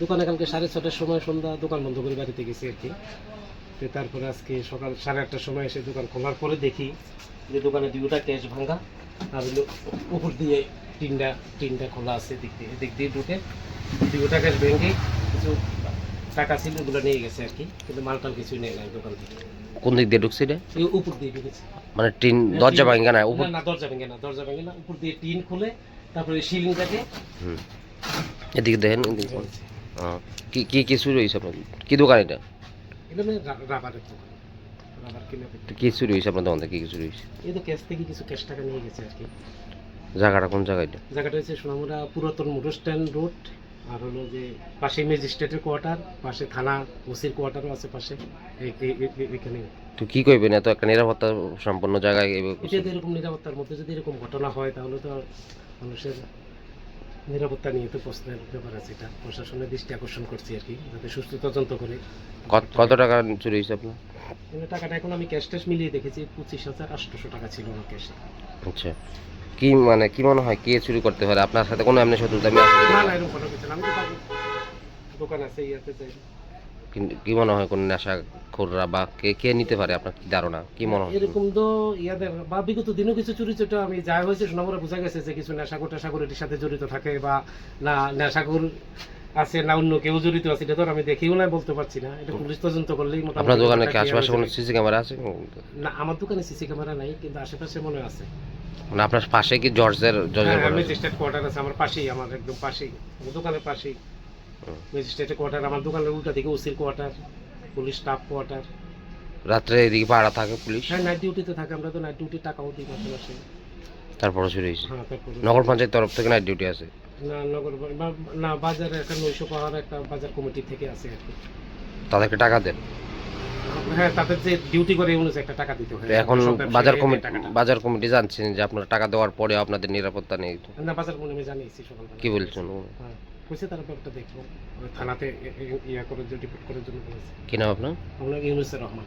দোকানে কালকে সাড়ে ছটার সময় সন্ধ্যা দোকান বন্ধ করে বাড়িতে গেছি আর কি। তো তারপরে আজকে সকাল সাড়ে আটটার সময় এসে দোকান খোলার পরে দেখি যে দোকানে দুটা ক্যাশ ভাঙা আর হলো উপর দিয়ে তিনটা তিনটা খোলা আছে দিক দিয়ে দিক দিয়ে ঢুকে দুটা ক্যাশ ভেঙে কিছু টাকা ছিল ওগুলো নিয়ে গেছে আর কি কিন্তু মালটাল কিছুই নেই নাই দোকান থেকে। কোন দিক দিয়ে ঢুকছে এটা? উপর দিয়ে ঢুকেছে। মানে টিন দরজা ভাঙা না উপর না, দরজা ভেঙে না দরজা ভেঙে না উপর দিয়ে টিন খুলে তারপরে সিলিংটাকে হুম। এদিকে দেখেন এদিকে। কি কি কি চুরি হয়েছে আপনার? কি দোকান এটা? আপনার দোকান থেকে? কি এই তো ক্যাশ থেকে কিছু ক্যাশ টাকা নিয়ে গেছে আর কি জায়গাটা কোন জায়গায় এটা? জায়গাটা হচ্ছে সোনামুড়া পুরাতন মোটর স্ট্যান্ড রোড আর হলো যে পাশে ম্যাজিস্ট্রেটের কোয়ার্টার পাশে থানা ওসির কোয়ার্টারও আছে পাশে। এখানে তো কি করবেন এত একটা নিরাপত্তা সম্পন্ন জায়গায় এরকম নিরাপত্তার মধ্যে যদি এরকম ঘটনা হয় তাহলে তো মানুষের নিরাপত্তা নিয়ে তো প্রশ্নের ব্যাপার আছে এটা প্রশাসনের দৃষ্টি আকর্ষণ করছি আর কি যাতে সুস্থ তদন্ত করে। কত- টাকা চুরি হয়েছে আপনার? টাকাটা এখন আমি ক্যাশ ট্যাশ মিলিয়ে দেখেছি পঁচিশ হাজার আটশোশো টাকা ছিল আমার ক্যাশে আচ্ছা। কি মানে কি মনে হয় কে চুরি করতে পারে? আপনার সাথে কোনো এমনি শত্রুতা আমি আছে না না এরকম কোনো কিছু না আমি তো দোকান আছে ইয়াতে কিন্তু কি মনে হয় কোন নেশা খোররা বা কে কে নিতে পারে আপনার কি ধারণা? কি মনে হয়? এরকম তো ইয়াদের বা বিগত দিনও কিছু চুরি চোটা আমি যা হয়েছে সোনামরা বোঝা গেছে যে কিছু নেশাখোর টেশাখোর এটির সাথে জড়িত থাকে বা না নেশাখোর আছে না অন্য কেউ জড়িত আছে এটা তো আমি দেখিও না বলতে পারছি না। এটা পুলিশ তদন্ত করলেই মোটামুটি আপনার দোকানে কি আশেপাশে কোনো সিসি ক্যামেরা আছে? না আমার দোকানে সিসি ক্যামেরা নাই কিন্তু আশেপাশে মনে আছে। মানে আপনার পাশে কি জর্জের জর্জের ঘর আছে? ম্যাজিস্ট্রেট কোয়ার্টার আছে আমার পাশেই আমার একদম পাশেই দোকানের পাশেই। ম্যাজিস্ট্রেটের কোয়ার্টার আমার দোকানের উল্টা দিকে ওসির কোয়ার্টার পুলিশ স্টাফ কোয়ার্টার রাত্রে এদিকে পাড়া থাকে পুলিশ হ্যাঁ নাইট ডিউটিতে থাকে আমরা তো নাইট ডিউটি টাকাও দিই মাসে মাসে। তারপরে চুরি হয়েছে হ্যাঁ তারপরে নগর পঞ্চায়েত তরফ থেকে নাইট ডিউটি আছে? না নগর না বাজারে একটা নৈশ পাহাড় একটা বাজার কমিটি থেকে আছে আর কি। তাদেরকে টাকা দেন? হ্যাঁ তাদের যে ডিউটি করে অনুযায়ী একটা টাকা দিতে হয়। এখন বাজার কমিটি বাজার কমিটি জানছেন যে আপনারা টাকা দেওয়ার পরে আপনাদের নিরাপত্তা নেই। না বাজার কমিটি আমি জানিয়েছি সকালবেলা। কি বলছেন? হ্যাঁ। কইছে তারপর ব্যাপারটা দেখব থানাতে ইয়া করার জন্য রিপোর্ট করার জন্য বলেছে। কি নাম আপনার? আপনার ইউনুসের রহমান।